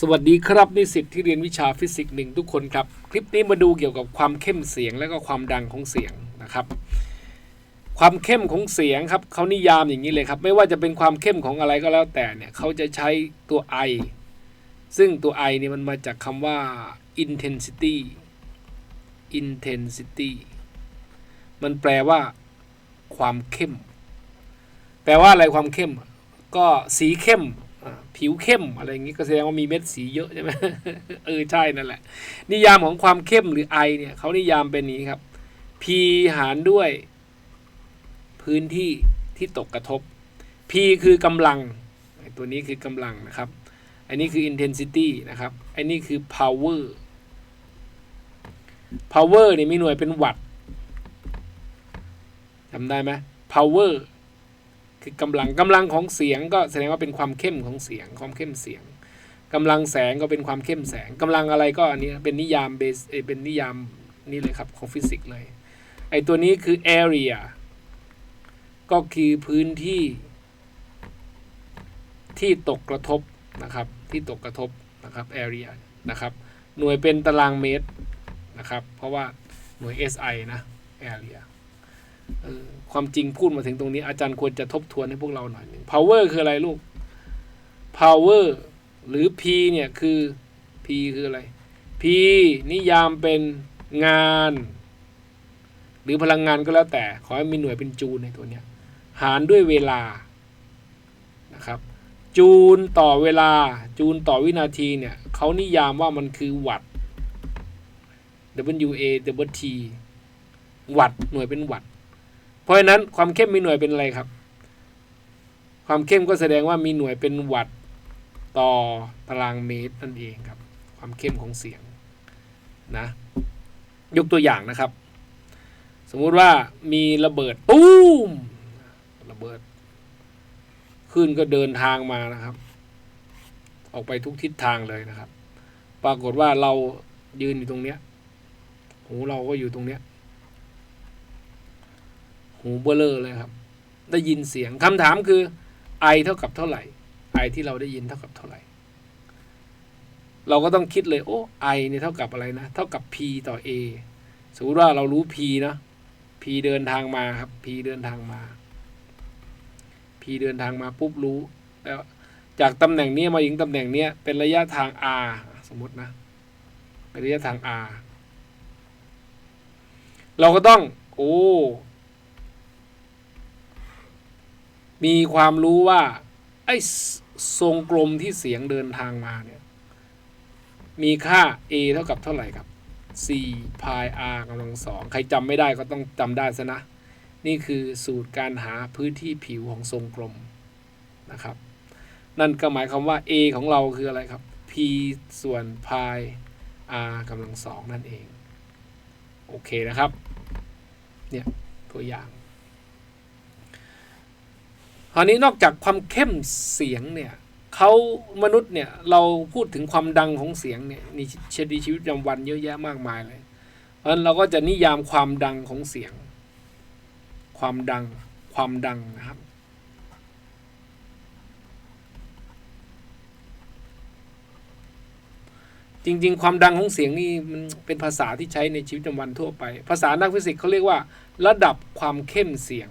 สวัสดีครับนิสิตที่เรียนวิชาฟิสิกส์หนึ่งทุกคนครับ คลิปนี้มาดูเกี่ยวกับความเข้มเสียงและก็ความดังของเสียงนะครับ ความเข้มของเสียงครับเขานิยามอย่างนี้เลยครับ ไม่ว่าจะเป็นความเข้มของอะไรก็แล้วแต่เนี่ยเขาจะใช้ตัว I ซึ่งตัว I เนี่ยมันมาจากคำว่า intensity intensity มันแปลว่า ความเข้ม แปลว่าอะไรความเข้ม ก็สีเข้ม ผิวเข้มอะไรอย่างนี้ก็แสดงว่ามีเม็ดสีเยอะใช่ไหมเออใช่นั่นแหละ นิยามของความเข้มหรือ I เนี่ยเขานิยามเป็นนี้ครับ P หารด้วย พื้นที่ที่ตกกระทบ P คือกำลังตัวนี้คือกำลังนะครับ อันนี้คือ intensity นะครับ อันนี้คือ power power เนี่ยมีหน่วยเป็นวัตต์จำได้ไหม power คือกำลังกำลังของเสียงก็แสดงว่าเป็นความเข้มของเสียงความเข้มเสียงกำลังแสงก็เป็นความเข้มแสงกำลังอะไรก็อันนี้เป็นนิยามเบสเป็นนิยามนี่เลยครับของฟิสิกส์เลยไอตัวนี้คือ area ก็คือพื้นที่ที่ตกกระทบนะครับที่ตกกระทบนะครับ area นะครับหน่วยเป็นตารางเมตรนะครับเพราะว่าหน่วย SI นะ area ความจริงพูดมาถึงตรงนี้อาจารย์ควรจะทบทวนให้พวกเราหน่อยหนึ่ง power คืออะไรลูก power หรือ P เนี่ยคือ P คืออะไร P นิยามเป็นงาน หรือพลังงานก็แล้วแต่ ขอให้มีหน่วยเป็นจูลในตัวเนี้ย หารด้วยเวลานะครับ จูลต่อเวลา จูลต่อวินาทีเนี่ยเขานิยามว่ามันคือวัตต์ W A W T วัตต์หน่วยเป็นวัตต์ เพราะฉะนั้นความเข้มมีหน่วยเป็นอะไรครับ ความเข้มก็แสดงว่ามีหน่วยเป็นวัตต์ต่อตารางเมตรนั่นเองครับ ความเข้มของเสียงนะยกตัวอย่างนะครับ สมมุติว่ามีระเบิดตูมระเบิดขึ้นก็เดินทางมานะครับ ออกไปทุกทิศทางเลยนะครับ ปรากฏว่าเรายืนอยู่ตรงเนี้ยหูเราก็อยู่ตรงเนี้ย หูเบลอเลยครับ ได้ยินเสียงคำถามคือ I เท่ากับเท่าไหร่ I ที่เราได้ยินเท่ากับเท่าไหร่ เราก็ต้องคิดเลยโอ้ I เนี่ยเท่ากับอะไรนะ เท่ากับ P ต่อ A สมมติว่าเรารู้ P นะ P เดินทางมาครับ P เดินทางมา P เดินทางมาปุ๊บรู้แล้วจากตำแหน่งนี้มาถึงตำแหน่งนี้เป็นระยะทาง R สมมตินะ เป็นระยะทาง R เราก็ต้อง โอ้ มีความรู้ว่า ไอ้ทรงกลมที่เสียงเดินทางมาเนี่ย มีค่า a เท่ากับเท่าไหร่ครับ4 pi r กำลังสองใครจำไม่ได้ก็ต้องจำได้ซะนะ นี่คือสูตรการหาพื้นที่ผิวของทรงกลมนะครับ นั่นก็หมายความว่า a ของเราคืออะไรครับ p ส่วน pi r กำลังสองนั่นเอง โอเคนะครับ เนี่ย ตัวอย่าง คราวนี้นอกจากความเข้มเสียงเนี่ยเขามนุษย์เนี่ยเราพูดถึงความดังของเสียงเนี่ยในชีวิตชีวิตประจำวันเยอะแยะมากมายเลย เพราะฉะนั้นเราก็จะนิยามความดังของเสียง ความดังความดังนะครับจริงๆ ความดังของเสียงนี่มันเป็นภาษาที่ใช้ในชีวิตประจำวันทั่วไป ภาษานักฟิสิกส์เขาเรียกว่า ระดับความเข้มเสียง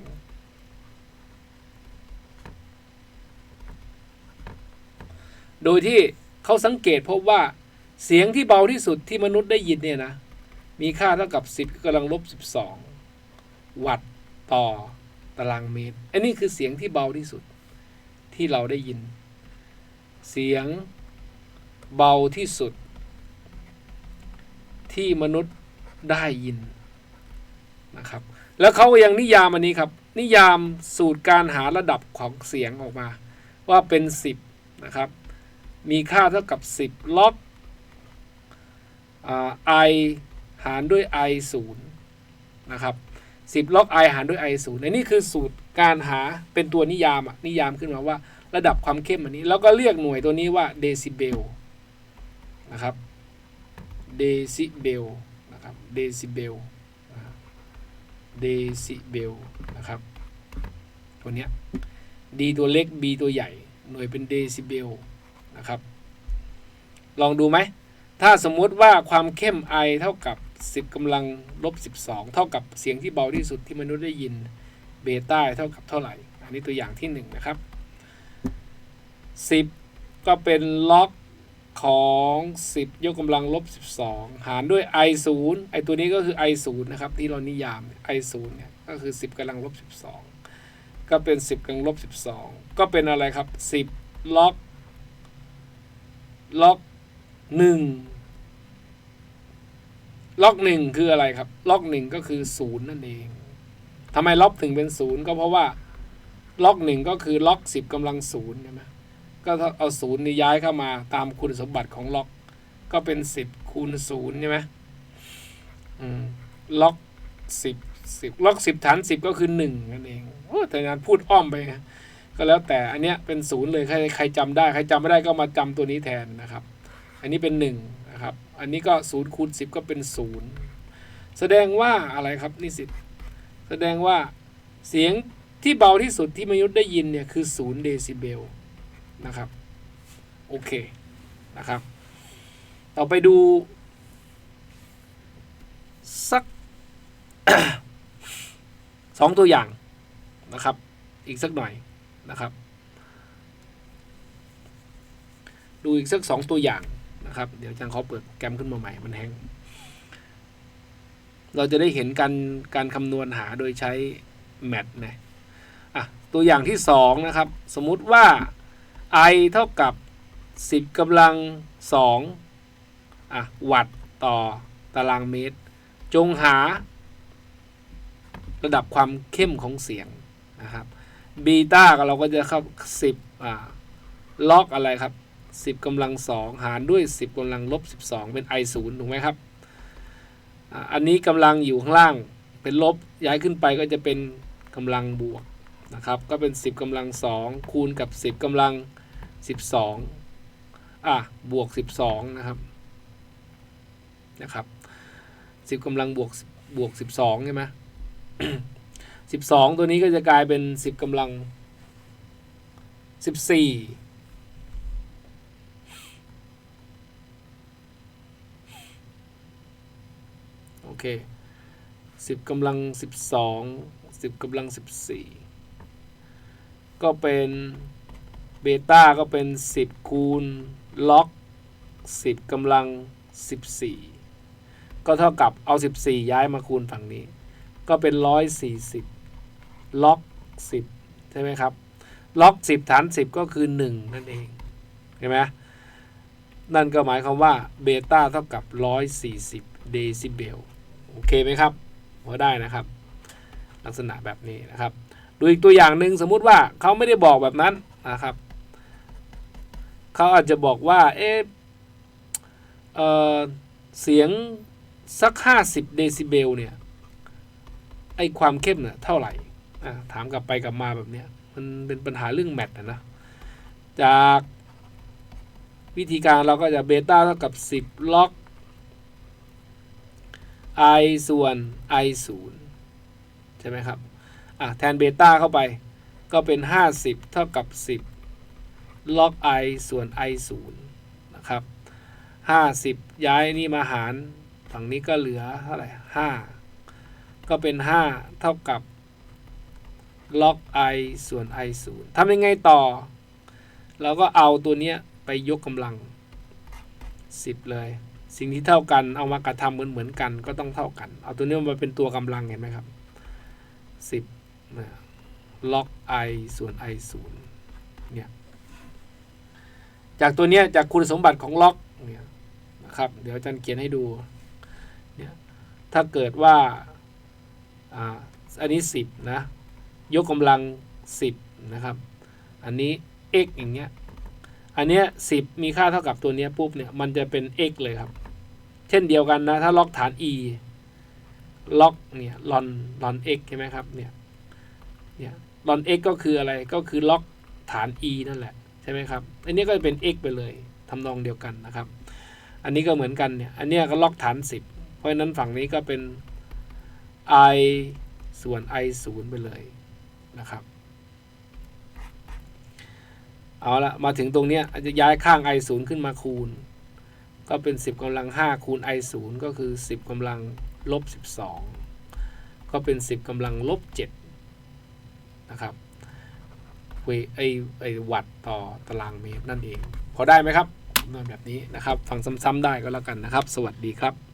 โดยที่เขาสังเกตพบว่าเสียงที่เบาที่สุดที่มนุษย์ได้ยินเนี่ยนะ มีค่าเท่ากับ 10กำลังลบ 12 วัตต์ต่อตารางเมตร อันนี้คือเสียงที่เบาที่สุดที่เราได้ยิน เสียงเบาที่สุด ที่มนุษย์ได้ยินนะครับ แล้วเขายังนิยามอันนี้ครับ นิยามสูตรการหาระดับของเสียงออกมา ว่าเป็น 10 นะครับ มีค่าเท่ากับ 10 ล็อกไอหารด้วย i 0นะครับ 10 ล็อก i หารด้วย i 0ในนี่คือสูตรการหาเป็นตัวนิยามอะนิยามขึ้นมาว่าระดับความเข้มอันนี้ แล้วก็เรียกหน่วยตัวนี้ว่าเดซิเบลนะครับเดซิเบลนะครับเดซิเบลเดซิเบลนะครับตัวเนี้ย D ตัวเล็ก B ตัวใหญ่ หน่วยเป็นเดซิเบล นะครับ ลองดูไหม ถ้าสมมุติว่าความเข้ม I เท่ากับ 10กำลังลบ 12 เท่ากับเสียงที่เบาที่สุดที่มนุษย์ได้ยินเบต้าเท่ากับเท่าไหร่ อันนี้ตัวอย่างที่ 1 นะครับ 10 ก็เป็นล็อกของ 10 ยกกำลังลบ 12 หารด้วย I 0ไอตัวนี้ก็คือ I 0นะครับ ที่เรานิยาม I 0เนี่ยก็คือ 10กำลังลบ 12 ก็เป็น 10กำลังลบ 12 ก็เป็นอะไรครับ 10 ล็อก ล็อก1ล็อก1คืออะไรครับ ล็อก1ก็คือ0นั่นเองทำไมล็อกถึงเป็น0ก็เพราะว่าล็อก1ก็คือล็อก10กำลัง0ใช่ไหมก็เอาศูนย์นี่ย้ายเข้ามาตามคุณสมบัติของล็อก ก็เป็นสิบคูณศูนย์ใช่ไหมอืมล็อกสิบสิบล็อกสิบฐานสิบก็คือหนึ่งนั่นเองโอ้แต่งานพูดอ้อมไปนะ ก็แล้วแต่อันเนี้ยเป็นศูนย์เลยใครใครจำได้ใครจำไม่ได้ก็มาจำตัวนี้แทนนะครับ อันนี้เป็นหนึ่งนะครับอันนี้ก็ศูนย์คูณสิบก็เป็นศูนย์แสดงว่าอะไรครับนิสิตแสดงว่าเสียงที่เบาที่สุดที่มนุษย์ได้ยินเนี่ยคือศูนย์เดซิเบลนะครับโอเคนะครับต่อไปดูสักสองตัวอย่างนะครับ อีกสักหน่อย นะครับ ดูอีกสักสองตัวอย่างนะครับ เดี๋ยวอาจารย์ขอเปิดแกรมขึ้นมาใหม่มันแฮงเราจะได้เห็นการการคำนวณหาโดยใช้แมทนะอะตัวอย่างที่สองนะครับ สมมุติว่า I เท่ากับ 10กำลัง2อะวัตต์ต่อตารางเมตร จงหาระดับความเข้มของเสียงนะครับ บีต้าเราก็จะเข้า10อ่าล็อกอะไรครับ10กำลัง2หารด้วย10กำลังลบ12เป็น I 0ถูกไหมครับอันนี้กำลังอยู่ข้างล่างเป็นลบย้ายขึ้นไปก็จะเป็นกำลังบวกนะครับก็เป็น 10กำลัง2คูณกับ 10กำลัง 12อะบวก 12นะครับนะครับ 10กำลังบวกบวก 12ใช่ไหม 12ตัวนี้ก็จะกลายเป็น10กำลัง14โอเค10กำลัง12 10กำลัง14ก็เป็นเบต้าก็เป็น10คูณล็อก10กำลัง14ก็เท่ากับเอา14ย้ายมาคูณฝั่งนี้ ก็เป็น140 ล็อก 10 ใช่ไหมครับ ล็อก 10 ฐาน 10 ก็คือ 1 นั่นเอง เห็นไหมนั่นก็หมายความว่าเบต้าเท่ากับ 140 เดซิเบล โอเคไหมครับพอได้นะครับ ลักษณะแบบนี้นะครับ ดูอีกตัวอย่างหนึ่งสมมุติว่าเขาไม่ได้บอกแบบนั้นนะครับ เขาอาจจะบอกว่า เออเอเสียงสัก 50 เดซิเบลเนี่ย ไอความเข้มเนี่ยเท่าไหร่ ถามกลับไปกลับมาแบบเนี้ยมันเป็นปัญหาเรื่องแมทนะนะจากวิธีการเราก็จะเบต้าเท่ากับ 10 ล็อก i ส่วน i 0ใช่ไหมครับอะแทนเบต้าเข้าไปก็เป็น 50 เท่ากับ 10 ล็อก i ส่วน i 0นะครับ50 ย้ายนี่มาหารฝั่งนี้ก็เหลือเท่าไหร่5ก็เป็น 5 เท่ากับ ล็อก i ส่วน i 0ทำยังไงต่อ เราก็เอาตัวเนี้ยไปยกกำลัง 10 เลย สิ่งที่เท่ากันเอามากระทำเหมือนเหมือนกันก็ต้องเท่ากัน เอาตัวนี้มาเป็นตัวกำลังเห็นไหมครับ 10นะล็อก i ส่วน i 0เนี่ยจากตัวเนี้ยจากคุณสมบัติของล็อกเนี่ยนะครับเดี๋ยวอาจารย์เขียนให้ดูเนี่ยถ้าเกิดว่าอ่าอันนี้ 10 นะ ยกกำลัง 10 นะครับ อันนี้ x อย่างเงี้ย อันเนี้ย10 มีค่าเท่ากับตัวเนี้ยปุ๊บเนี่ย มันจะเป็น x เลยครับ เช่นเดียวกันนะ ถ้าล็อกฐาน e ล็อกเนี่ยลอนลอน x ใช่ไหมครับ เนี่ย เนี่ยลอน x ก็คืออะไร ก็คือล็อกฐาน e นั่นแหละ ใช่ไหมครับ อันนี้ก็จะเป็น x ไปเลยทำนองเดียวกันนะครับ อันนี้ก็เหมือนกันเนี่ย อันเนี้ยก็ล็อกฐาน 10 เพราะฉะนั้นฝั่งนี้ก็เป็น i ส่วน i 0ไปเลย นะครับ เอาละมาถึงตรงนี้จะย้ายข้าง i 0ขึ้นมาคูณ ก็เป็น 10กำลัง 5 คูณ i 0ก็คือ 10กำลังลบ 12 ก็เป็น 10กำลังลบ7นะครับเวไอไอวัตต่อตารางเมตรนั่นเอง พอได้ไหมครับคำนแบบนี้นะครับ ฟังซ้ำๆได้ก็แล้วกันนะครับ สวัสดีครับ